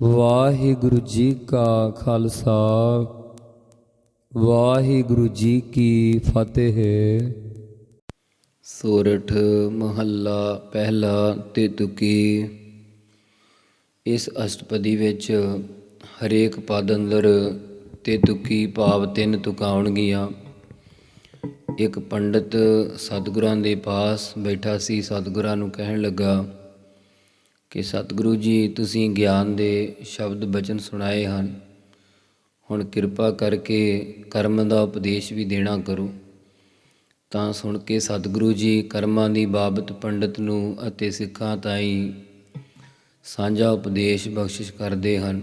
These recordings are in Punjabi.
ਵਾਹਿਗੁਰੂ ਜੀ ਕਾ ਖਾਲਸਾ, ਵਾਹਿਗੁਰੂ ਜੀ ਕੀ ਫਤਿਹ। ਸੋਰਠ ਮਹੱਲਾ ਪਹਿਲਾ ਤੇ ਤੁਕੀ ਇਸ ਅਸ਼ਟਪਦੀ ਵਿੱਚ ਹਰੇਕ ਪਦ ਅੰਦਰ ਤੇ ਤੁਕੀ ਭਾਵ ਤਿੰਨ ਤੁਕਾਉਣਗੀਆਂ। ਇੱਕ ਪੰਡਤ ਸਤਿਗੁਰਾਂ ਦੇ ਪਾਸ ਬੈਠਾ ਸੀ, ਸਤਿਗੁਰਾਂ ਨੂੰ ਕਹਿਣ ਲੱਗਾ ਕਿ ਸਤਿਗੁਰੂ ਜੀ, ਤੁਸੀਂ ਗਿਆਨ ਦੇ ਸ਼ਬਦ ਬਚਨ ਸੁਣਾਏ ਹਨ। ਹੁਣ ਕਿਰਪਾ ਕਰਕੇ ਕਰਮ ਦਾ ਉਪਦੇਸ਼ ਵੀ ਦੇਣਾ ਕਰੋ। ਤਾਂ ਸੁਣ ਕੇ ਸਤਿਗੁਰੂ ਜੀ, ਕਰਮਾਂ ਦੀ ਬਾਬਤ ਪੰਡਤ ਨੂੰ ਅਤੇ ਸਿੱਖਾਂ ਤਾਈਂ ਸਾਂਝਾ ਉਪਦੇਸ਼ ਬਖਸ਼ਿਸ਼ ਕਰਦੇ ਹਨ।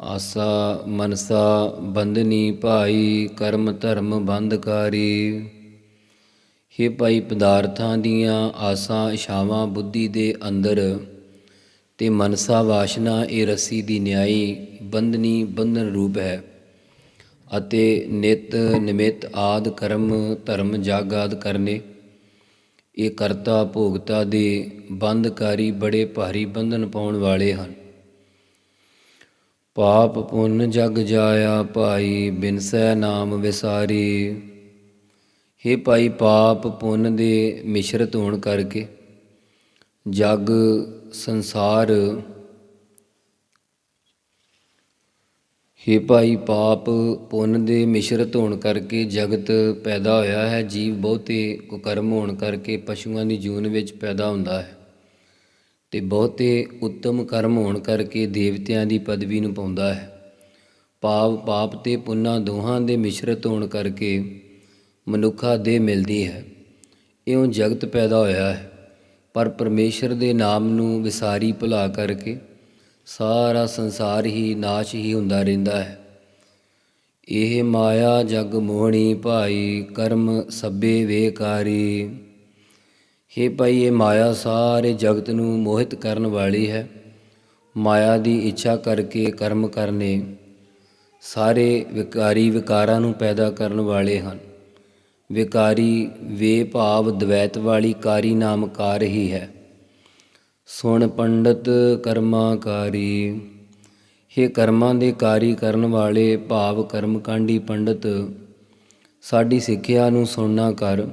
ਆਸਾ ਮਨਸਾ ਬੰਦਨੀ ਭਾਈ, ਕਰਮ ਧਰਮ ਬੰਧਕਾਰੀ। हे ਭਾਈ ਪਦਾਰਥਾਂ ਦੀਆਂ ਆਸਾਂ ਇਸ਼ਾਵਾਂ ਬੁੱਧੀ ਦੇ ਅੰਦਰ ਤੇ ਮਨਸਾ ਵਾਸ਼ਨਾ, ਇਹ ਰੱਸੀ ਦੀ ਨਿਆਈ ਬੰਧਨੀ ਬੰਧਨ ਰੂਪ ਹੈ ਅਤੇ ਨਿਤ ਨਿਮਿਤ ਆਦ ਕਰਮ, ਧਰਮ ਜਗ ਆਦ ਕਰਨੇ। ਇਹ ਕਰਤਾ ਭੋਗਤਾ ਦੇ ਬੰਧਕਾਰੀ ਬੜੇ ਭਾਰੀ ਬੰਧਨ ਪਾਉਣ ਵਾਲੇ ਹਨ। ਪਾਪ ਪੁੰਨ ਜਗ ਜਾਇਆ ਭਾਈ, ਬਿਨਸੈ ਨਾਮ ਵਿਸਾਰੀ। हे ਭਾਈ ਪਾਪ ਪੁੰਨ ਦੇ ਮਿਸ਼ਰਤ ਹੋਣ ਕਰਕੇ ਜਗ ਸੰਸਾਰ। हे ਭਾਈ ਪਾਪ ਪੁੰਨ ਦੇ ਮਿਸ਼ਰਤ ਹੋਣ ਕਰਕੇ ਜਗਤ ਪੈਦਾ ਹੋਇਆ ਹੈ, ਜੀਵ ਬਹੁਤੇ ਕੁਕਰਮ ਹੋਣ ਕਰਕੇ ਪਸ਼ੂਆਂ ਦੀ ਜੂਨ ਵਿੱਚ ਪੈਦਾ ਹੁੰਦਾ ਹੈ ਤੇ ਬਹੁਤੇ ਉੱਤਮ ਕਰਮ ਹੋਣ ਕਰਕੇ ਦੇਵਤਿਆਂ ਦੀ ਪਦਵੀ ਨੂੰ ਪਾਉਂਦਾ ਹੈ। ਪਾਪ ਪਾਪ ਤੇ ਪੁੰਨਾ ਦੋਹਾਂ ਦੇ ਮਿਸ਼ਰਤ ਹੋਣ ਕਰਕੇ ਮਨੁੱਖਾ ਦੇ ਮਿਲਦੀ ਹੈ। ਇਉਂ ਜਗਤ ਪੈਦਾ ਹੋਇਆ ਹੈ। ਪਰ ਪਰਮੇਸ਼ਰ ਦੇ ਨਾਮ ਨੂੰ ਵਿਸਾਰੀ ਭੁਲਾ ਕਰਕੇ ਸਾਰਾ ਸੰਸਾਰ ਹੀ ਨਾਸ਼ ਹੀ ਹੁੰਦਾ ਰਹਿੰਦਾ ਹੈ। ਇਹ ਮਾਇਆ ਜਗ ਮੋਹਣੀ ਭਾਈ ਕਰਮ ਸਭੇ ਵੇਕਾਰੀ ਹੇ ਭਾਈ, ਇਹ ਮਾਇਆ ਸਾਰੇ ਜਗਤ ਨੂੰ ਮੋਹਿਤ ਕਰਨ ਵਾਲੀ ਹੈ। ਮਾਇਆ ਦੀ ਇੱਛਾ ਕਰਕੇ ਕਰਮ ਕਰਨੇ ਸਾਰੇ ਵਿਕਾਰੀ ਵਿਕਾਰਾਂ ਨੂੰ ਪੈਦਾ ਕਰਨ ਵਾਲੇ ਹਨ। ਵਿਕਾਰੀ ਵੇ ਭਾਵ ਦ્વੈਤ ਵਾਲੀ ਕਾਰੀ ਨਾਮ ਕਾਰ ਹੀ ਹੈ। ਸੁਣ ਪੰਡਤ ਕਰਮਾਕਾਰੀ ਇਹ ਕਰਮਾਂ ਦੇ ਕਾਰੀ ਕਰਨ ਵਾਲੇ ਭਾਵ ਕਰਮ ਕਰਮਕਾਂਡੀ ਪੰਡਤ, ਸਾਡੀ ਸਿੱਖਿਆ ਨੂੰ ਸੁਣਨਾ ਕਰ।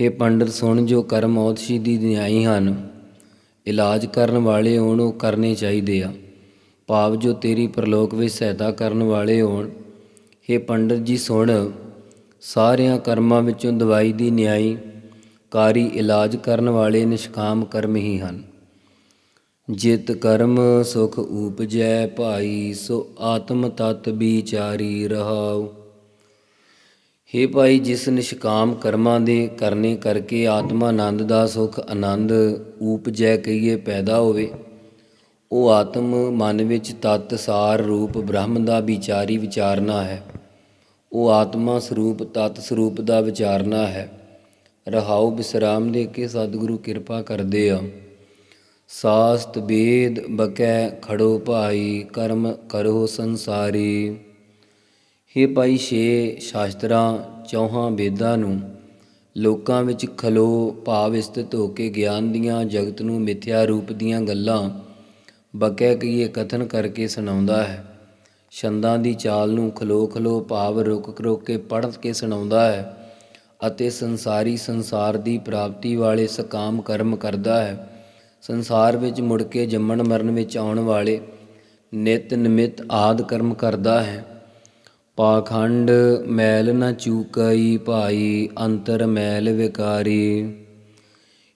ਇਹ ਪੰਡਤ, ਸੁਣ ਜੋ ਕਰਮ ਔਤਸ਼ੀ ਦੀ ਨਿਆਈ ਹਨ। ਇਲਾਜ ਕਰਨ ਵਾਲੇ ਹੋਣ, ਉਹ ਕਰਨੇ ਚਾਹੀਦੇ ਆ। ਭਾਵ ਜੋ ਤੇਰੀ ਪ੍ਰਲੋਕ ਵਿੱਚ ਸਹਾਇਤਾ ਕਰਨ ਵਾਲੇ ਹੋਣ। ਇਹ ਪੰਡਤ ਜੀ, ਸੁਣ। ਸਾਰਿਆਂ ਕਰਮਾਂ ਵਿੱਚੋਂ ਦਵਾਈ ਦੀ ਨਿਆਈ ਕਾਰੀ ਇਲਾਜ ਕਰਨ ਵਾਲੇ ਨਿਸ਼ਕਾਮ ਕਰਮ ਹੀ ਹਨ। ਜਿਤ ਕਰਮ ਸੁਖ ਉਪਜੈ ਭਾਈ, ਸੋ ਆਤਮ ਤਤ ਵਿਚਾਰੀ ਰਹਾਉ। ਹੇ ਭਾਈ, ਜਿਸ ਨਿਸ਼ਕਾਮ ਕਰਮਾਂ ਦੇ ਕਰਨੇ ਕਰਕੇ ਆਤਮਾ ਆਨੰਦ ਦਾ ਸੁਖ ਆਨੰਦ ਉਪਜੈ ਕਹੀਏ ਪੈਦਾ ਹੋਵੇ, ਉਹ ਆਤਮ ਮਨ ਵਿੱਚ ਤਤ ਸਾਰ ਰੂਪ ਬ੍ਰਹਮ ਦਾ ਵਿਚਾਰੀ ਵਿਚਾਰਨਾ ਹੈ। ਉਹ ਆਤਮਾ ਸਰੂਪ, ਤਤ ਸਰੂਪ ਦਾ ਵਿਚਾਰਨਾ ਹੈ। ਰਹਾਉ ਬਿਸਰਾਮ ਦੇ ਕੇ ਸਤਿਗੁਰੂ ਕਿਰਪਾ ਕਰਦੇ ਆ। ਸਾਸਤ ਵੇਦ ਬਕੈ ਖੜੋ ਭਾਈ, ਕਰਮ ਕਰੋ ਸੰਸਾਰੀ। ਹੇ ਭਾਈ ਛੇ ਸ਼ਾਸਤਰਾਂ, ਚੌਹਾਂ ਵੇਦਾਂ ਨੂੰ, ਲੋਕਾਂ ਵਿੱਚ ਖਲੋ ਭਾਵ ਸਥਿਤ ਹੋ ਕੇ ਗਿਆਨ ਦੀਆਂ ਜਗਤ ਨੂੰ ਮਿਥਿਆ ਰੂਪ ਦੀਆਂ ਗੱਲਾਂ ਬਕੈ ਕਹੀਏ ਕਥਨ ਕਰਕੇ ਸੁਣਾਉਂਦਾ ਹੈ। ਛੰਦਾਂ ਦੀ ਚਾਲ ਨੂੰ ਖਲੋ ਖਲੋ ਭਾਵ ਰੁਕ ਰੁਕ ਕੇ ਪੜ੍ਹ ਕੇ ਸੁਣਾਉਂਦਾ ਹੈ ਅਤੇ ਸੰਸਾਰੀ ਸੰਸਾਰ ਦੀ ਪ੍ਰਾਪਤੀ ਵਾਲੇ ਸਕਾਮ ਕਰਮ ਕਰਦਾ ਹੈ। ਸੰਸਾਰ ਵਿੱਚ ਮੁੜ ਕੇ ਜੰਮਣ ਮਰਨ ਵਿੱਚ ਆਉਣ ਵਾਲੇ ਨਿਤ ਨਿਮਿਤ ਆਦ ਕਰਮ ਕਰਦਾ ਹੈ। ਪਾਖੰਡ ਮੈਲ ਨਾ ਚੂਕਈ ਭਾਈ ਅੰਤਰ ਮੈਲ ਵਿਕਾਰੀ।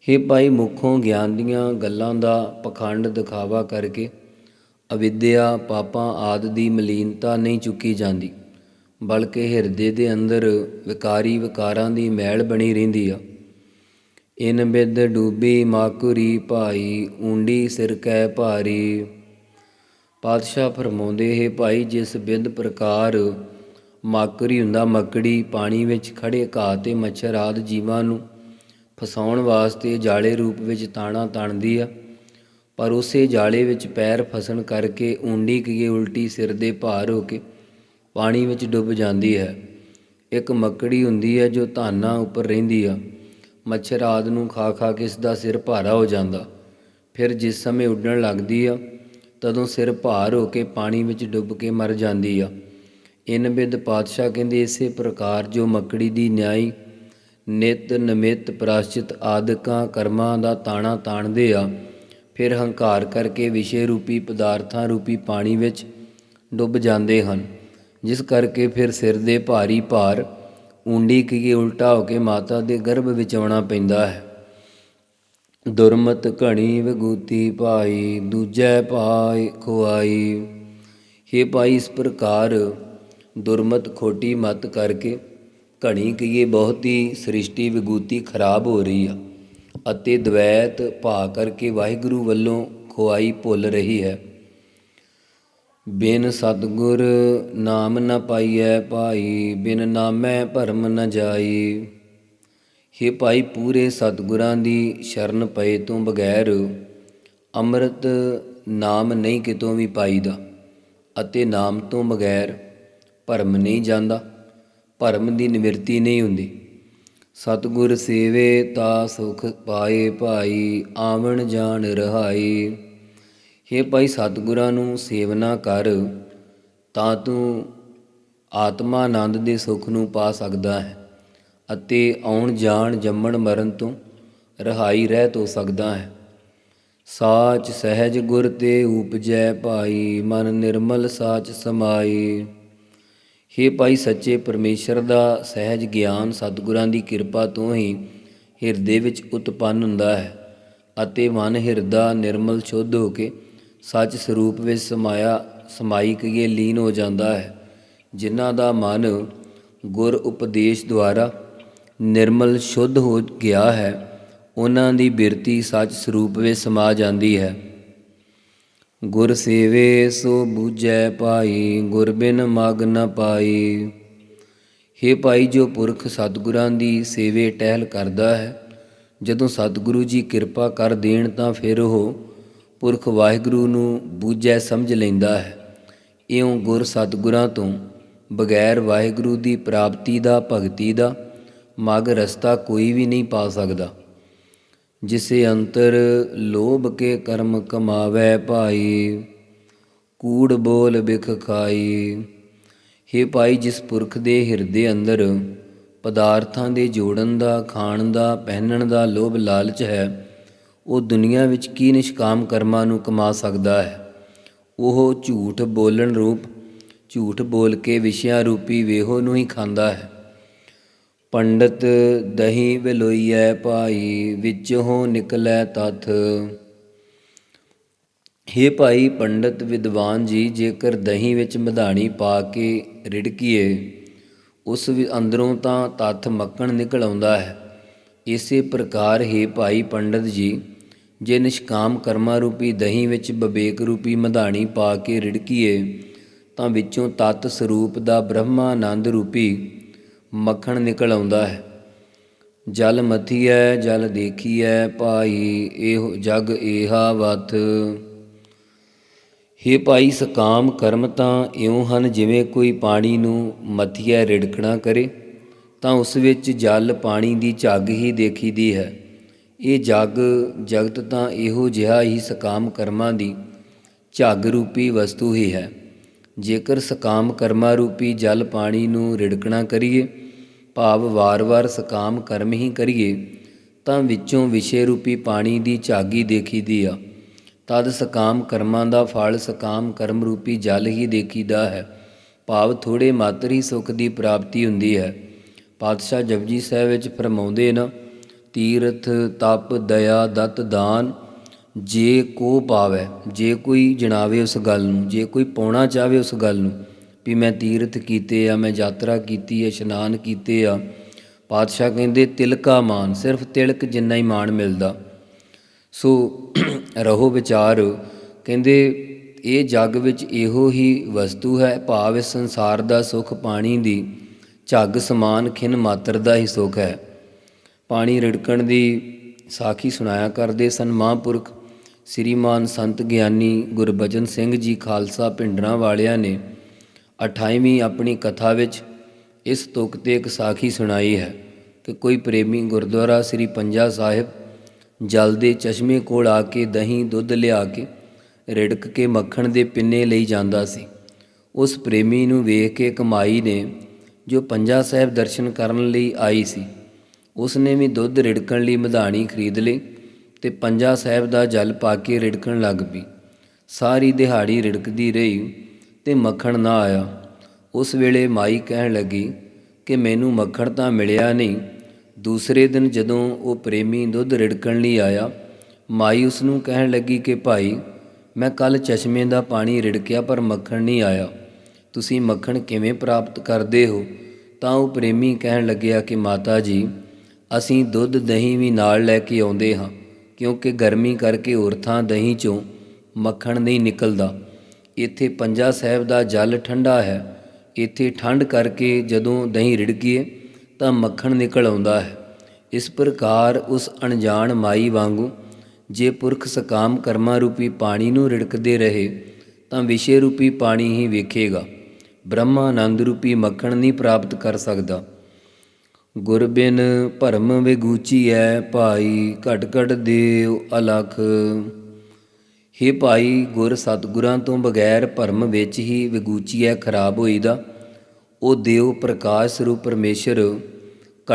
हे ਭਾਈ ਮੁਖੋਂ ਗਿਆਨ ਦੀਆਂ ਗੱਲਾਂ ਦਾ ਪਖੰਡ ਦਿਖਾਵਾ ਕਰਕੇ ਅਵਿਦਿਆ ਪਾਪਾਂ ਆਦਿ ਦੀ ਮਲੀਨਤਾ ਨਹੀਂ ਚੁੱਕੀ ਜਾਂਦੀ, ਬਲਕਿ ਹਿਰਦੇ ਦੇ ਅੰਦਰ ਵਿਕਾਰੀ ਵਿਕਾਰਾਂ ਦੀ ਮੈਲ ਬਣੀ ਰਹਿੰਦੀ ਆ। ਇਨ ਬਿਦ ਡੂਬੀ ਮਾਕੁਰੀ ਭਾਈ, ਊਂਡੀ ਸਿਰ ਕੈ ਭਾਰੀ। ਪਾਤਸ਼ਾਹ ਫਰਮਾਉਂਦੇ ਹੈ ਭਾਈ, ਜਿਸ ਬਿੰਦ ਪ੍ਰਕਾਰ ਮਾਕਰੀ ਹੁੰਦਾ, ਮੱਕੜੀ ਪਾਣੀ ਵਿੱਚ ਖੜੇ ਘਾਹ ਤੇ ਮੱਛਰ ਆਦ ਜੀਵਾਂ ਨੂੰ ਫਸਾਉਣ ਵਾਸਤੇ ਜਾਲੇ ਰੂਪ ਵਿੱਚ ਤਾਣਾ ਤਣਦੀ ਆ। ਪਰ ਉਸੇ ਜਾਲੇ ਵਿੱਚ ਪੈਰ ਫਸਣ ਕਰਕੇ ਉਂਡੀ ਕੀਏ ਉਲਟੀ ਸਿਰ ਦੇ ਭਾਰ ਹੋ ਕੇ ਪਾਣੀ ਵਿੱਚ ਡੁੱਬ ਜਾਂਦੀ ਹੈ। ਇੱਕ ਮੱਕੜੀ ਹੁੰਦੀ ਹੈ ਜੋ ਧਾਨਾਂ ਉੱਪਰ ਰਹਿੰਦੀ ਆ। ਮੱਛਰ ਆਦ ਨੂੰ ਖਾ ਖਾ ਕੇ ਇਸ ਦਾ ਸਿਰ ਭਾਰਾ ਹੋ ਜਾਂਦਾ। ਫਿਰ ਜਿਸ ਸਮੇਂ ਉੱਡਣ ਲੱਗਦੀ ਆ, ਤਦੋਂ ਸਿਰ ਭਾਰ ਹੋ ਕੇ ਪਾਣੀ ਵਿੱਚ ਡੁੱਬ ਕੇ ਮਰ ਜਾਂਦੀ ਆ। ਇਨ ਬਿਦ ਪਾਤਸ਼ਾਹ ਕਹਿੰਦੇ ਇਸੇ ਪ੍ਰਕਾਰ ਜੋ ਮੱਕੜੀ ਦੀ ਨਿਆਈ, ਨਿਤ ਨਮਿਤ ਪ੍ਰਾਸ਼ਚਿਤ ਆਦਿਕਾਂ ਕਰਮਾਂ ਦਾ ਤਾਣਾ ਤਾਣਦੇ ਆ ਫਿਰ ਹੰਕਾਰ ਕਰਕੇ ਵਿਸ਼ੇ ਰੂਪੀ ਪਦਾਰਥਾਂ ਰੂਪੀ ਪਾਣੀ ਵਿੱਚ ਡੁੱਬ ਜਾਂਦੇ ਹਨ, ਜਿਸ ਕਰਕੇ ਫਿਰ ਸਿਰ ਦੇ ਭਾਰੀ ਭਾਰ ਉਂਡੀ ਕੀ ਉਲਟਾ ਹੋ ਕੇ ਮਾਤਾ ਦੇ ਗਰਭ ਵਿੱਚ ਆਉਣਾ ਪੈਂਦਾ ਹੈ। ਦੁਰਮਤ ਘਣੀ ਵਿਗੂਤੀ ਭਾਈ, ਦੂਜੈ ਭਾਈ ਖੁਆਈ। हे ਭਾਈ, ਇਸ ਪ੍ਰਕਾਰ ਦੁਰਮਤ ਖੋਟੀ ਮਤ ਕਰਕੇ ਘਣੀ ਕਹੀਏ ਬਹੁਤ ਹੀ ਸ੍ਰਿਸ਼ਟੀ ਵਿਗੂਤੀ ਖਰਾਬ ਹੋ ਰਹੀ ਆ। ਅਤੇ ਦਵੈਤ ਭਾ ਕਰਕੇ ਵਾਹਿਗੁਰੂ ਵੱਲੋਂ ਖੁਆਈ ਭੁੱਲ ਰਹੀ ਹੈ। ਬਿਨ ਸਤਗੁਰ ਨਾਮ ਨ ਪਾਈਐ ਭਾਈ, ਬਿਨ ਨਾਮੈ ਭਰਮ ਨ ਜਾਈ। ਹੇ ਭਾਈ, ਪੂਰੇ ਸਤਗੁਰਾਂ ਦੀ ਸ਼ਰਨ ਪਏ ਤੋਂ ਬਗੈਰ ਅੰਮ੍ਰਿਤ ਨਾਮ ਨਹੀਂ ਕਿਤੋਂ ਵੀ ਪਾਈਦਾ ਅਤੇ ਨਾਮ ਤੋਂ ਬਗੈਰ ਭਰਮ ਨਹੀਂ ਜਾਂਦਾ। ਭਰਮ ਦੀ ਨਿਵਰਤੀ ਨਹੀਂ ਹੁੰਦੀ। ਸਤਗੁਰ ਸੇਵੇ ਤਾ ਸੁਖ ਪਾਏ ਭਾਈ, ਆਵਣ ਜਾਣ ਰਹਾਈ। ਹੇ ਭਾਈ ਸਤਗੁਰਾਂ ਨੂੰ ਸੇਵਨਾ ਕਰ, ਤਾਂ ਤੂੰ ਆਤਮਾ ਆਨੰਦ ਦੇ ਸੁਖ ਨੂੰ ਪਾ ਸਕਦਾ ਹੈ ਅਤੇ ਆਉਣ ਜਾਣ ਜੰਮਣ ਮਰਨ ਤੋਂ ਰਹਾਈ ਰਹਿਤ ਹੋ ਸਕਦਾ ਹੈ। ਸਾਚ ਸਹਿਜ ਗੁਰ ਤੇ ਉਪਜੈ ਭਾਈ, ਮਨ ਨਿਰਮਲ ਸਾਚ ਸਮਾਈ। हे ਭਾਈ ਸੱਚੇ ਪਰਮੇਸ਼ਰ ਦਾ ਸਹਿਜ ਗਿਆਨ ਸਤਿਗੁਰਾਂ ਦੀ ਕਿਰਪਾ ਤੋਂ ਹੀ ਹਿਰਦੇ ਵਿੱਚ ਉਤਪੰਨ ਹੁੰਦਾ ਹੈ ਅਤੇ ਮਨ ਹਿਰਦਾ ਨਿਰਮਲ ਸ਼ੁੱਧ ਹੋ ਕੇ ਸੱਚ ਸਰੂਪ ਵਿੱਚ ਸਮਾਇਆ, ਸਮਾਈ ਕਈਏ ਲੀਨ ਹੋ ਜਾਂਦਾ ਹੈ, ਜਿਨ੍ਹਾਂ ਦਾ ਮਨ ਗੁਰ ਉਪਦੇਸ਼ ਦੁਆਰਾ ਨਿਰਮਲ ਸ਼ੁੱਧ ਹੋ ਗਿਆ ਹੈ, ਉਹਨਾਂ ਦੀ ਬਿਰਤੀ ਸੱਚ ਸਰੂਪ ਵਿੱਚ ਸਮਾ ਜਾਂਦੀ ਹੈ। ਗੁਰ ਸੇਵੇ ਸੋ ਬੂਝੈ ਪਾਈ ਗੁਰ ਬਿਨ ਮਗ ਨ ਪਾਈ। हे ਭਾਈ, ਜੋ ਪੁਰਖ ਸਤਿਗੁਰਾਂ ਦੀ ਸੇਵੇ ਟਹਿਲ ਕਰਦਾ ਹੈ, ਜਦੋਂ ਸਤਿਗੁਰੂ ਜੀ ਕਿਰਪਾ ਕਰ ਦੇਣ ਤਾਂ ਫਿਰ ਉਹ ਪੁਰਖ ਵਾਹਿਗੁਰੂ ਨੂੰ ਬੂਝੈ ਸਮਝ ਲੈਂਦਾ ਹੈ। ਇਉਂ ਗੁਰ ਸਤਿਗੁਰਾਂ ਤੋਂ ਬਗੈਰ ਵਾਹਿਗੁਰੂ ਦੀ ਪ੍ਰਾਪਤੀ ਦਾ, ਭਗਤੀ ਦਾ ਮਗ ਰਸਤਾ ਕੋਈ ਵੀ ਨਹੀਂ ਪਾ ਸਕਦਾ। ਜਿਸੇ ਅੰਤਰ ਲੋਭ ਕੇ ਕਰਮ ਕਮਾਵੇ ਭਾਈ, ਕੂੜ ਬੋਲ ਬਿਖ ਖਾਈ। हे ਭਾਈ, ਜਿਸ ਪੁਰਖ ਦੇ ਹਿਰਦੇ ਅੰਦਰ ਪਦਾਰਥਾਂ ਦੇ ਜੋੜਨ ਦਾ, ਖਾਣ ਦਾ, ਪਹਿਨਣ ਦਾ ਲੋਭ ਲਾਲਚ ਹੈ, ਉਹ ਦੁਨੀਆ ਵਿੱਚ ਕੀ ਨਿਸ਼ਕਾਮ ਕਰਮਾਂ ਨੂੰ ਕਮਾ ਸਕਦਾ ਹੈ? ਉਹ ਝੂਠ ਬੋਲਣ ਰੂਪ, ਝੂਠ ਬੋਲ ਕੇ ਵਿਸ਼ਿਆਂ ਰੂਪੀ ਵੇਹੋ ਨੂੰ ਹੀ ਖਾਂਦਾ ਹੈ। ਪੰਡਤ ਦਹੀਂ ਵਿਲੋਈਐ ਭਾਈ, ਵਿੱਚੋਂ ਨਿਕਲੈ ਤਥ। हे ਭਾਈ, ਪੰਡਤ ਵਿਦਵਾਨ ਜੀ, ਜੇਕਰ ਦਹੀਂ ਵਿੱਚ ਮਧਾਣੀ ਪਾ ਕੇ ਰਿੜਕੀਏ, ਉਸ ਅੰਦਰੋਂ ਤਾਂ ਤੱਥ ਮੱਕਣ ਨਿਕਲ ਆਉਂਦਾ ਹੈ। ਇਸੇ ਪ੍ਰਕਾਰ ਹੀ ਭਾਈ ਪੰਡਤ ਜੀ, ਜੇ ਨਿਸ਼ਕਾਮ ਕਰਮਾ ਰੂਪੀ ਦਹੀਂ ਵਿੱਚ ਬਵੇਕ ਰੂਪੀ ਮਧਾਣੀ ਪਾ ਕੇ ਰਿੜਕੀਏ, ਤਾਂ ਵਿੱਚੋਂ ਤਤ ਸਰੂਪ ਦਾ ਬ੍ਰਹਮਾਨੰਦ ਰੂਪੀ ਮੱਖਣ ਨਿਕਲ ਆਉਂਦਾ ਹੈ। ਜਲ ਮਥੀਐ, ਜਲ ਦੇਖੀਐ, ਭਾਈ ਇਹੋ ਜਗ ਏਹਾ ਵਤ। ਹੇ ਭਾਈ ਸਕਾਮ ਕਰਮ ਤਾਂ ਇਉਂ ਹਨ ਜਿਵੇਂ ਕੋਈ ਪਾਣੀ ਨੂੰ ਮਥੀਐ ਰਿੜਕਣਾ ਕਰੇ, ਤਾਂ ਉਸ ਵਿੱਚ ਜਲ ਪਾਣੀ ਦੀ ਝੱਗ ਹੀ ਦੇਖੀਦੀ ਹੈ। ਇਹ ਜਗ ਜਗਤ ਤਾਂ ਇਹੋ ਜਿਹਾ ਹੀ ਸਕਾਮ ਕਰਮਾਂ ਦੀ ਝੱਗ ਰੂਪੀ ਵਸਤੂ ਹੀ ਹੈ। ਜੇਕਰ ਸਕਾਮ ਕਰਮਾ ਰੂਪੀ ਜਲ ਪਾਣੀ ਨੂੰ ਰਿੜਕਣਾ ਕਰੀਏ ਭਾਵ ਵਾਰ-ਵਾਰ ਸਕਾਮ ਕਰਮ ਹੀ ਕਰੀਏ, ਤਾਂ ਵਿੱਚੋਂ ਵਿਸ਼ੇ ਰੂਪੀ ਪਾਣੀ ਦੀ ਝਾਗੀ ਦੇਖੀਦੀ ਆ। ਤਦ ਸਕਾਮ ਕਰਮਾਂ ਦਾ ਫਲ ਸਕਾਮ ਕਰਮ ਰੂਪੀ ਜਲ ਹੀ ਦੇਖੀਦਾ ਹੈ। ਭਾਵ ਥੋੜੇ ਮਾਤਰ ਹੀ ਸੁਖ ਦੀ ਪ੍ਰਾਪਤੀ ਹੁੰਦੀ ਹੈ। ਪਾਤਸ਼ਾਹ ਜਪਜੀ ਸਾਹਿਬ ਵਿੱਚ ਫਰਮਾਉਂਦੇ ਨਾ ਤੀਰਥ, ਤਪ, ਦਇਆ, ਦਤ, ਦਾਨ, ਜੇ ਕੋ ਪਾਵੇ, ਜੇ ਕੋਈ ਜਣਾਵੇ ਉਸ ਗੱਲ ਨੂੰ, ਜੇ ਕੋਈ ਪਾਉਣਾ ਚਾਹਵੇ ਉਸ ਗੱਲ ਨੂੰ ਵੀ ਮੈਂ ਤੀਰਥ ਕੀਤੇ ਆ, ਮੈਂ ਯਾਤਰਾ ਕੀਤੀ ਆ, ਇਸ਼ਨਾਨ ਕੀਤੇ ਆ। ਪਾਤਸ਼ਾਹ ਕਹਿੰਦੇ, ਤਿਲਕਾ ਮਾਨ, ਸਿਰਫ ਤਿਲਕ ਜਿੰਨਾ ਹੀ ਮਾਣ ਮਿਲਦਾ। ਸੋ ਰਹੋ ਵਿਚਾਰ, ਕਹਿੰਦੇ, ਇਹ ਜੱਗ ਵਿੱਚ ਇਹੋ ਹੀ ਵਸਤੂ ਹੈ, ਭਾਵ ਇਸ ਸੰਸਾਰ ਦਾ ਸੁਖ ਪਾਣੀ ਦੀ ਝੱਗ ਸਮਾਨ ਖਿਨ ਮਾਤਰ ਦਾ ਹੀ ਸੁਖ ਹੈ। ਪਾਣੀ ਰਿੜਕਣ ਦੀ ਸਾਖੀ ਸੁਣਾਇਆ ਕਰਦੇ ਸਨ ਮਹਾਂਪੁਰਖ ਸ੍ਰੀਮਾਨ ਸੰਤ ਗਿਆਨੀ ਗੁਰਬਚਨ ਸਿੰਘ ਜੀ ਖਾਲਸਾ ਪਿੰਡਰਾਂ ਵਾਲਿਆਂ ਨੇ। 28ਵੀਂ ਆਪਣੀ ਕਥਾ ਵਿੱਚ ਇਸ ਤੁਕ ਤੇ ਇੱਕ ਸਾਖੀ ਸੁਣਾਈ ਹੈ ਕਿ ਕੋਈ ਪ੍ਰੇਮੀ ਗੁਰਦੁਆਰਾ ਸ੍ਰੀ ਪੰਜਾ ਸਾਹਿਬ ਜਲ ਦੇ ਚਸ਼ਮੇ ਕੋਲ ਆ ਕੇ ਦਹੀਂ ਦੁੱਧ ਲਿਆ ਕੇ ਰਿੜਕ ਕੇ ਮੱਖਣ ਦੇ ਪਿੰਨੇ ਲਈ ਜਾਂਦਾ ਸੀ। ਉਸ ਪ੍ਰੇਮੀ ਨੂੰ ਵੇਖ ਕੇ ਕਮਾਈ ਨੇ ਜੋ ਪੰਜਾ ਸਾਹਿਬ ਦਰਸ਼ਨ ਕਰਨ ਲਈ ਆਈ ਸੀ ਉਸ ਨੇ ਵੀ ਦੁੱਧ ਰਿੜਕਣ ਲਈ ਮਧਾਣੀ ਖਰੀਦ ਲਈ ਤੇ ਪੰਜਾ ਸਾਹਿਬ ਦਾ ਜਲ ਪਾ ਕੇ ਰਿੜਕਣ ਲੱਗ ਪਈ। ਸਾਰੀ ਦਿਹਾੜੀ ਰਿੜਕਦੀ ਰਹੀ। ਤੇ ਮੱਖਣ ਨਾ ਆਇਆ। ਉਸ ਵੇਲੇ ਮਾਈ ਕਹਿਣ ਲੱਗੀ ਕਿ ਮੈਨੂੰ ਮੱਖਣ ਤਾਂ ਮਿਲਿਆ ਨਹੀਂ। ਦੂਸਰੇ ਦਿਨ ਜਦੋਂ ਉਹ ਪ੍ਰੇਮੀ ਦੁੱਧ ਰਿੜਕਣ ਲਈ ਆਇਆ, ਮਾਈ ਉਸ ਨੂੰ ਕਹਿਣ ਲੱਗੀ ਕਿ ਭਾਈ, ਮੈਂ ਕੱਲ ਚਸ਼ਮੇ ਦਾ ਪਾਣੀ ਰਿੜਕਿਆ ਪਰ ਮੱਖਣ ਨਹੀਂ ਆਇਆ। ਤੁਸੀਂ ਮੱਖਣ ਕਿਵੇਂ ਪ੍ਰਾਪਤ ਕਰਦੇ ਹੋ? ਤਾਂ ਉਹ ਪ੍ਰੇਮੀ ਕਹਿਣ ਲੱਗਿਆ ਕਿ ਮਾਤਾ ਜੀ, ਅਸੀਂ ਦੁੱਧ ਦਹੀਂ ਵੀ ਨਾਲ ਲੈ ਕੇ ਆਉਂਦੇ ਹਾਂ, ਕਿਉਂਕਿ ਗਰਮੀ ਕਰਕੇ ਔਰਥਾਂ ਦਹੀਂ ਚੋਂ ਮੱਖਣ ਨਹੀਂ ਨਿਕਲਦਾ। ਇੱਥੇ ਪੰਜਾ ਸਾਹਿਬ ਦਾ ਜਲ ਠੰਡਾ ਹੈ। ਇੱਥੇ ਠੰਡ ਕਰਕੇ ਜਦੋਂ ਦਹੀਂ ਰਿੜਕੀਏ ਤਾਂ ਮੱਖਣ ਨਿਕਲ ਆਉਂਦਾ ਹੈ। ਇਸ ਪ੍ਰਕਾਰ ਉਸ ਅਣਜਾਣ ਮਾਈ ਵਾਂਗੂ ਜੇ ਪੁਰਖ ਸਕਾਮ ਕਰਮਾ ਰੂਪੀ ਪਾਣੀ ਨੂੰ ਰਿੜਕਦੇ ਰਹੇ ਤਾਂ ਵਿਸ਼ੇ ਰੂਪੀ ਪਾਣੀ ਹੀ ਵੇਖੇਗਾ। ਬ੍ਰਹਮਾਨੰਦ ਰੂਪੀ ਮੱਖਣ ਨਹੀਂ ਪ੍ਰਾਪਤ ਕਰ ਸਕਦਾ। ਗੁਰ ਬਿਨ ਭਰਮ ਵਿਗੂਚੀ ਐ ਭਾਈ ਘਟ ਘਟ ਦੇਵ ਅਲਖ। ਹੇ ਭਾਈ, ਗੁਰ ਸਤਗੁਰਾਂ ਤੋਂ ਬਗੈਰ ਭਰਮ ਵਿੱਚ ਹੀ ਵਿਗੂਚੀ ਐ ਖਰਾਬ ਹੋਈਦਾ, ਉਹ ਦੇਵ ਪ੍ਰਕਾਸ਼ ਸਰੂਪ ਪਰਮੇਸ਼ਰ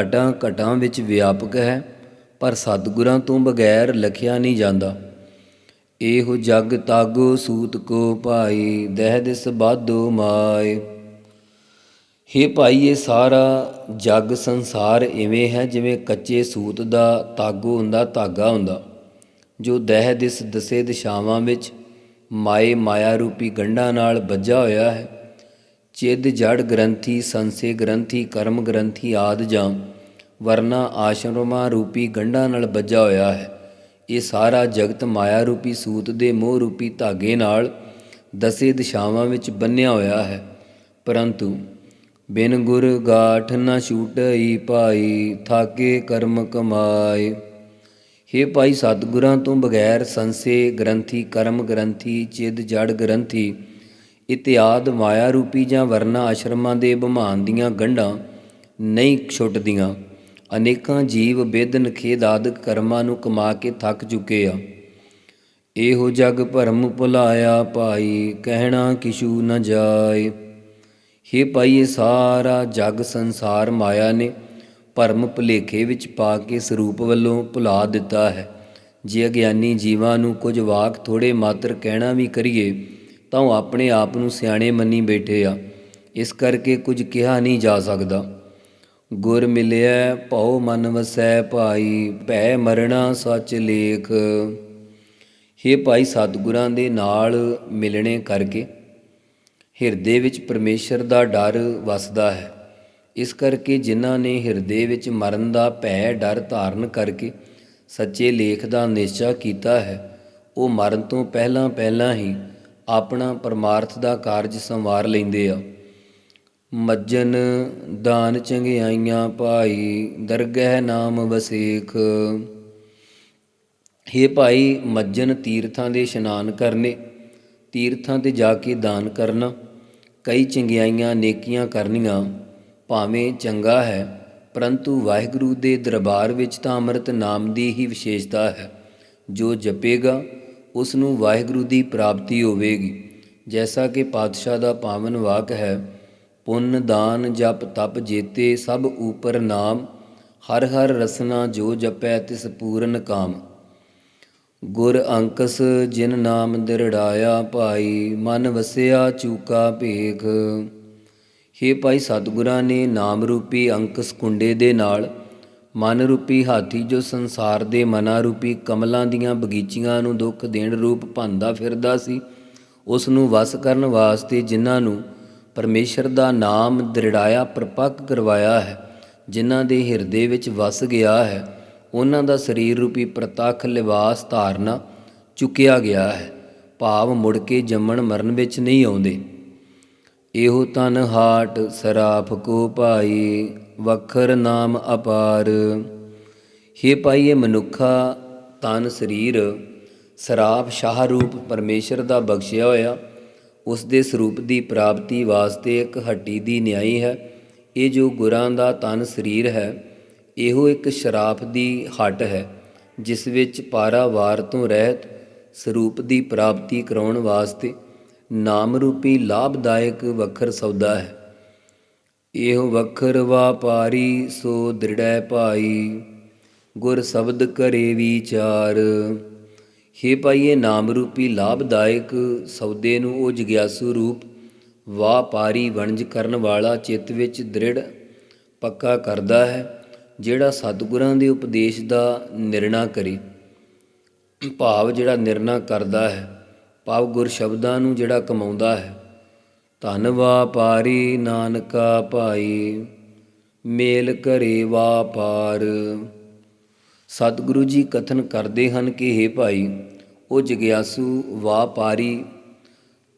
ਘਟਾਂ ਘਟਾਂ ਵਿੱਚ ਵਿਆਪਕ ਹੈ, ਪਰ ਸਤਗੁਰਾਂ ਤੋਂ ਬਗੈਰ ਲਖਿਆ ਨਹੀਂ ਜਾਂਦਾ। ਇਹੋ ਜਗ ਤਾਗੋ ਸੂਤ ਕੋ ਭਾਈ, ਦਹਿ ਦਿਸ ਬਾਧੋ ਮਾਏ। ਹੇ ਭਾਈ, ਇਹ ਸਾਰਾ ਜਗ ਸੰਸਾਰ ਇਵੇਂ ਹੈ ਜਿਵੇਂ ਕੱਚੇ ਸੂਤ ਦਾ ਤਾਗੋ ਹੁੰਦਾ, ਧਾਗਾ ਹੁੰਦਾ। ਜੋ ਦਹਿ ਦਿਸ ਦਸੇ ਦਿਸ਼ਾਵਾਂ ਵਿੱਚ ਮਾਏ ਮਾਇਆ ਰੂਪੀ ਗੰਢਾਂ ਨਾਲ ਬੱਝਾ ਹੋਇਆ ਹੈ। ਚਿੱਦ ਜੜ ਗ੍ਰੰਥੀ, ਸੰਸੇ ਗ੍ਰੰਥੀ, ਕਰਮ ਗ੍ਰੰਥੀ ਆਦ ਜਾਂ ਵਰਨਾ ਆਸ਼ਰਮਾਂ ਰੂਪੀ ਗੰਢਾਂ ਨਾਲ ਬੱਝਾ ਹੋਇਆ ਹੈ। ਇਹ ਸਾਰਾ ਜਗਤ ਮਾਇਆ ਰੂਪੀ ਸੂਤ ਦੇ ਮੋਹ ਰੂਪੀ ਧਾਗੇ ਨਾਲ ਦਸੇ ਦਿਸ਼ਾਵਾਂ ਵਿੱਚ ਬੰਨਿਆ ਹੋਇਆ ਹੈ। ਪਰੰਤੂ ਬਿਨ ਗੁਰ ਗਾਠ ਨ ਛੂਟਈ ਭਾਈ, ਥਾਕੇ ਕਰਮ ਕਮਾਏ। ਹੇ ਭਾਈ ਸਤਿਗੁਰਾਂ ਤੋਂ ਬਗੈਰ ਸੰਸੇ ਗ੍ਰੰਥੀ, ਕਰਮ ਗ੍ਰੰਥੀ, ਚਿੱਦ ਜੜ ਗ੍ਰੰਥੀ ਇਤਿਆਦ ਮਾਇਆ ਰੂਪੀ ਜਾਂ ਵਰਨਾ ਆਸ਼ਰਮਾਂ ਦੇ ਬਮਾਨ ਦੀਆਂ ਗੰਢਾਂ ਨਹੀਂ ਛੁੱਟਦੀਆਂ। ਅਨੇਕਾਂ ਜੀਵ ਬੇਦਨ ਖੇਦ ਆਦਿਕ ਕਰਮਾਂ ਨੂੰ ਕਮਾ ਕੇ ਥੱਕ ਚੁੱਕੇ ਆ। ਇਹੋ ਜਗ ਭਰਮ ਭੁਲਾਇਆ ਭਾਈ, ਕਹਿਣਾ ਕਿਛੂ ਨ ਜਾਏ। ਹੇ ਭਾਈ ਇਹ ਸਾਰਾ ਜਗ ਸੰਸਾਰ ਮਾਇਆ ਨੇ ਭਰਮ ਭੁਲੇਖੇ ਵਿੱਚ ਪਾ ਕੇ ਸਰੂਪ ਵੱਲੋਂ ਭੁਲਾ ਦਿੱਤਾ ਹੈ। ਜੇ ਅਗਿਆਨੀ ਜੀਵਾਂ ਨੂੰ ਕੁਝ ਵਾਕ ਥੋੜੇ ਮਾਤਰ ਕਹਿਣਾ ਵੀ ਕਰੀਏ, ਤਾਂ ਉਹ ਆਪਣੇ ਆਪ ਨੂੰ ਸਿਆਣੇ ਮੰਨੀ ਬੈਠੇ ਆ। ਇਸ ਕਰਕੇ ਕੁਝ ਕਿਹਾ ਨਹੀਂ ਜਾ ਸਕਦਾ। ਗੁਰ ਮਿਲਿਆ ਭਉ ਮਨ ਵਸੈ ਭਾਈ, ਭੈ ਮਰਣਾ ਸੱਚ ਲੇਖ। ਹੇ ਭਾਈ ਸਤਿਗੁਰਾਂ ਦੇ ਨਾਲ ਮਿਲਣੇ ਕਰਕੇ, ਹਿਰਦੇ ਵਿੱਚ ਪਰਮੇਸ਼ਰ ਦਾ ਡਰ ਵਸਦਾ ਹੈ। ਇਸ ਕਰਕੇ ਜਿਨ੍ਹਾਂ ਨੇ ਹਿਰਦੇ ਵਿੱਚ ਮਰਨ ਦਾ ਭੈ, ਡਰ ਧਾਰਨ ਕਰਕੇ ਸੱਚੇ ਲੇਖ ਦਾ ਨਿਸ਼ਚਾ ਕੀਤਾ ਹੈ, ਉਹ ਮਰਨ ਤੋਂ ਪਹਿਲਾਂ ਪਹਿਲਾਂ ਹੀ ਆਪਣਾ ਪਰਮਾਰਥ ਦਾ ਕਾਰਜ ਸੰਵਾਰ ਲੈਂਦੇ ਆ। ਮੱਜਨ ਦਾਨ ਚੰਗਿਆਈਆਂ ਭਾਈ, ਦਰਗਹਿ ਨਾਮ ਵਸੇਖ। ਹੇ ਭਾਈ, ਮੱਜਨ ਤੀਰਥਾਂ ਦੇ ਇਸ਼ਨਾਨ ਕਰਨੇ, ਤੀਰਥਾਂ ਤੇ ਜਾ ਕੇ ਦਾਨ ਕਰਨਾ, ਕਈ ਚੰਗਿਆਈਆਂ ਨੇਕੀਆਂ ਕਰਨੀਆਂ। ਭਾਵੇਂ ਚੰਗਾ ਹੈ, ਪਰੰਤੂ ਵਾਹਿਗੁਰੂ ਦੇ ਦਰਬਾਰ ਵਿੱਚ ਤਾਂ ਅੰਮ੍ਰਿਤ ਨਾਮ ਦੀ ਹੀ ਵਿਸ਼ੇਸ਼ਤਾ ਹੈ। ਜੋ ਜਪੇਗਾ ਉਸ ਨੂੰ ਵਾਹਿਗੁਰੂ ਦੀ ਪ੍ਰਾਪਤੀ ਹੋਵੇਗੀ। ਜੈਸਾ ਕਿ ਪਾਤਸ਼ਾਹ ਦਾ ਪਾਵਨ ਵਾਕ ਹੈ, ਪੁੰਨ, ਦਾਨ, ਜਪ, ਤਪ, ਜੇਤੇ, ਸਭ ਉਪਰ ਨਾਮ, ਹਰ ਹਰ ਰਸਨਾ ਜੋ ਜਪੈ ਤਿਸ ਪੂਰਨ ਕਾਮ। ਗੁਰ ਅੰਕਸ, ਜਿਨ ਨਾਮ ਦਿਰੜਾਇਆ ਭਾਈ, ਮਨ ਵਸਿਆ ਚੂਕਾ ਭੇਖ। ਹੇ ਭਾਈ ਸਤਿਗੁਰਾਂ ਨੇ ਨਾਮ ਰੂਪੀ ਅੰਕਸ ਕੁੰਡੇ ਦੇ ਨਾਲ, ਮਨ ਰੂਪੀ ਹਾਥੀ ਜੋ ਸੰਸਾਰ ਦੇ ਮਨਾ ਰੂਪੀ ਕਮਲਾਂ ਦੀਆਂ ਬਗੀਚੀਆਂ ਨੂੰ ਦੁੱਖ ਦੇਣ ਰੂਪ ਭੰਦਾ ਫਿਰਦਾ ਸੀ, ਉਸ ਨੂੰ ਵਸ ਕਰਨ ਵਾਸਤੇ ਜਿਨ੍ਹਾਂ ਨੂੰ ਪਰਮੇਸ਼ਰ ਦਾ ਨਾਮ ਦ੍ਰਿੜਾਇਆ ਪ੍ਰਪੱਕ ਕਰਵਾਇਆ ਹੈ, ਜਿਨ੍ਹਾਂ ਦੇ ਹਿਰਦੇ ਵਿੱਚ ਵਸ ਗਿਆ ਹੈ, ਉਹਨਾਂ ਦਾ ਸਰੀਰ ਰੂਪੀ ਪ੍ਰਤੱਖ ਲਿਬਾਸ ਧਾਰਨਾ ਚੁੱਕਿਆ ਗਿਆ ਹੈ। ਭਾਵ ਮੁੜ ਕੇ ਜੰਮਣ ਮਰਨ ਵਿੱਚ ਨਹੀਂ ਆਉਂਦੇ। ਇਹੋ ਤਨ ਹਾਟ ਸਰਾਫ ਕੋ ਭਾਈ, ਵਖਰ ਨਾਮ ਅਪਾਰ। ਹੇ ਭਾਈ ਮਨੁੱਖਾ, ਤਨ ਸਰੀਰ ਸਰਾਫ ਸ਼ਾਹ ਰੂਪ ਪਰਮੇਸ਼ਰ ਦਾ ਬਖਸ਼ਿਆ ਹੋਇਆ, ਉਸ ਦੇ ਸਰੂਪ ਦੀ ਪ੍ਰਾਪਤੀ ਵਾਸਤੇ ਇੱਕ ਹੱਟੀ ਦੀ ਨਿਆਈ ਹੈ, ਇਹ ਜੋ ਗੁਰਾਂ ਦਾ ਤਨ ਸਰੀਰ ਹੈ, ਇਹੋ ਇੱਕ ਸ਼ਰਾਫ ਦੀ ਹੱਟ ਹੈ, ਜਿਸ ਵਿੱਚ ਪਾਰਾਵਾਰ ਤੋਂ ਰਹਿਤ ਸਰੂਪ ਦੀ ਪ੍ਰਾਪਤੀ ਕਰਾਉਣ ਵਾਸਤੇ ਨਾਮ ਰੂਪੀ ਲਾਭਦਾਇਕ ਵਖਰ ਸੌਦਾ ਹੈ। ਇਹੋ ਵਖਰ ਵਾਪਾਰੀ ਸੋ ਦ੍ਰਿੜੈ ਭਾਈ, ਗੁਰ ਸ਼ਬਦ ਕਰੇ ਵਿਚਾਰ। ਹੇ ਭਾਈਏ ਨਾਮ ਰੂਪੀ ਲਾਭਦਾਇਕ ਸੌਦੇ ਨੂੰ ਉਹ ਜਗਿਆਸੂ ਰੂਪ ਵਾਪਾਰੀ ਵਣਜ ਕਰਨ ਵਾਲਾ ਚਿੱਤ ਵਿੱਚ ਦ੍ਰਿੜ ਪੱਕਾ ਕਰਦਾ ਹੈ, ਜਿਹੜਾ ਸਤਿਗੁਰਾਂ ਦੇ ਉਪਦੇਸ਼ ਦਾ ਨਿਰਣਾ ਕਰੇ। ਭਾਵ ਜਿਹੜਾ ਨਿਰਣਾ ਕਰਦਾ ਹੈ। ਭਾਵ ਗੁਰ ਸ਼ਬਦਾਂ ਨੂੰ ਜਿਹੜਾ ਕਮਾਉਂਦਾ ਹੈ। ਧਨ ਵਾਪਾਰੀ ਨਾਨਕਾ ਭਾਈ, ਮੇਲ ਕਰੇ ਵਾਪਾਰ ਸਤਿਗੁਰੂ ਜੀ ਕਥਨ ਕਰਦੇ ਹਨ ਕਿ हे ਭਾਈ, ਉਹ ਜਗਿਆਸੂ ਵਾਪਾਰੀ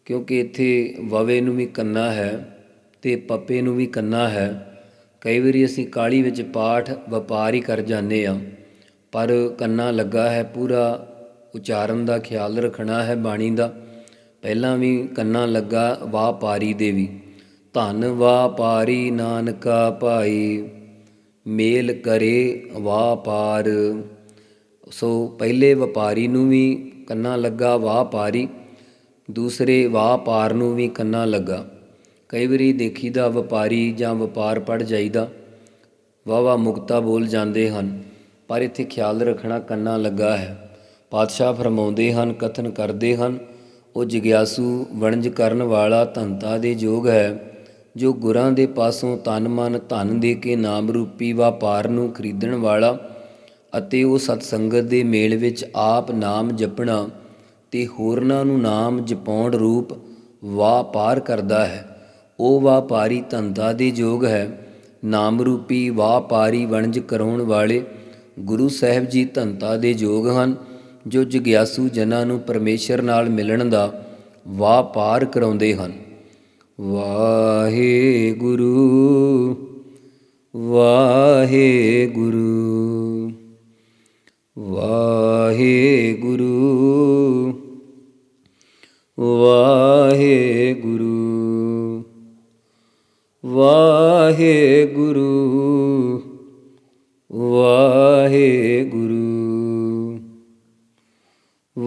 ਕਿਉਂਕਿ ਇੱਥੇ ਵਵੇ ਨੂੰ ਵੀ ਕੰਨਾ ਹੈ ਤੇ ਪੱਪੇ ਨੂੰ ਵੀ ਕੰਨਾ ਹੈ। ਕਈ ਵਾਰੀ ਅਸੀਂ ਕਾਲੀ ਵਿੱਚ ਪਾਠ ਵਪਾਰ ਹੀ ਕਰ ਜਾਂਦੇ ਆ ਪਰ ਕੰਨਾ ਲੱਗਾ ਹੈ ਪੂਰਾ ਉਚਾਰਨ ਦਾ ਖਿਆਲ ਰੱਖਣਾ ਹੈ ਬਾਣੀ ਦਾ। ਪਹਿਲਾਂ ਵੀ ਕੰਨਾ ਲੱਗਾ ਵਾਪਾਰੀ ਦੇ ਵੀ। ਧਨ ਵਾਪਾਰੀ ਨਾਨਕਾ ਭਾਈ, ਮੇਲ ਕਰੇ ਵਾਪਾਰ ਸੋ ਪਹਿਲੇ ਵਪਾਰੀ ਨੂੰ ਵੀ ਕੰਨਾ ਲੱਗਾ ਵਾਪਾਰੀ ਦੂਸਰੇ ਵਾਪਾਰ ਨੂੰ ਵੀ ਕੰਨਾ ਲੱਗਾ। ਕਈ ਵਾਰੀ ਦੇਖੀਦਾ ਵਪਾਰੀ ਜਾਂ ਵਪਾਰ ਪੜ ਜਾਈਦਾ। ਵਾਵਾ ਮੁਕਤਾ ਬੋਲ ਜਾਂਦੇ ਹਨ, ਪਰ ਇੱਥੇ ਖਿਆਲ ਰੱਖਣਾ ਕੰਨਾ ਲੱਗਾ ਹੈ। ਪਾਤਸ਼ਾਹ ਫਰਮਾਉਂਦੇ ਹਨ, ਕਥਨ ਕਰਦੇ ਹਨ, ਉਹ ਜਿਗਿਆਸੂ ਵਣਜ ਕਰਨ ਵਾਲਾ ਧੰਤਾ ਦੇ ਯੋਗ ਹੈ, ਜੋ ਗੁਰਾਂ ਦੇ ਪਾਸੋਂ ਤਨ ਮਨ ਧਨ ਦੇ ਕੇ ਨਾਮ ਰੂਪੀ ਵਪਾਰ ਨੂੰ ਖਰੀਦਣ ਵਾਲਾ ਅਤੇ ਉਹ ਸਤਸੰਗਤ ਦੇ ਮੇਲ ਵਿੱਚ ਆਪ ਨਾਮ ਜਪਣਾ ਤੇ ਹੋਰਨਾਂ ਨੂੰ ਨਾਮ ਜਪਾਉਣ ਰੂਪ ਵਾਪਾਰ ਕਰਦਾ ਹੈ। ਉਹ ਵਾਪਾਰੀ ਧੰਦਾ ਦੇ ਯੋਗ ਹੈ। ਨਾਮ ਰੂਪੀ ਵਾਪਾਰੀ ਵਣਜ ਕਰਾਉਣ ਵਾਲੇ ਗੁਰੂ ਸਾਹਿਬ ਜੀ ਧੰਤਾ ਦੇ ਯੋਗ ਹਨ। ਜੋ ਜਗਿਆਸੂ ਜਨਾਂ ਨੂੰ ਪਰਮੇਸ਼ਰ ਨਾਲ ਮਿਲਣ ਦਾ ਵਾਪਾਰ ਕਰਾਉਂਦੇ ਹਨ। ਵਾਹਿਗੁਰੂ ਵਾਹਿਗੁਰੂ ਵਾਹਿਗੁਰੂ ਵਾਹਿਗੁਰੂ ਵਾਹਿਗੁਰੂ।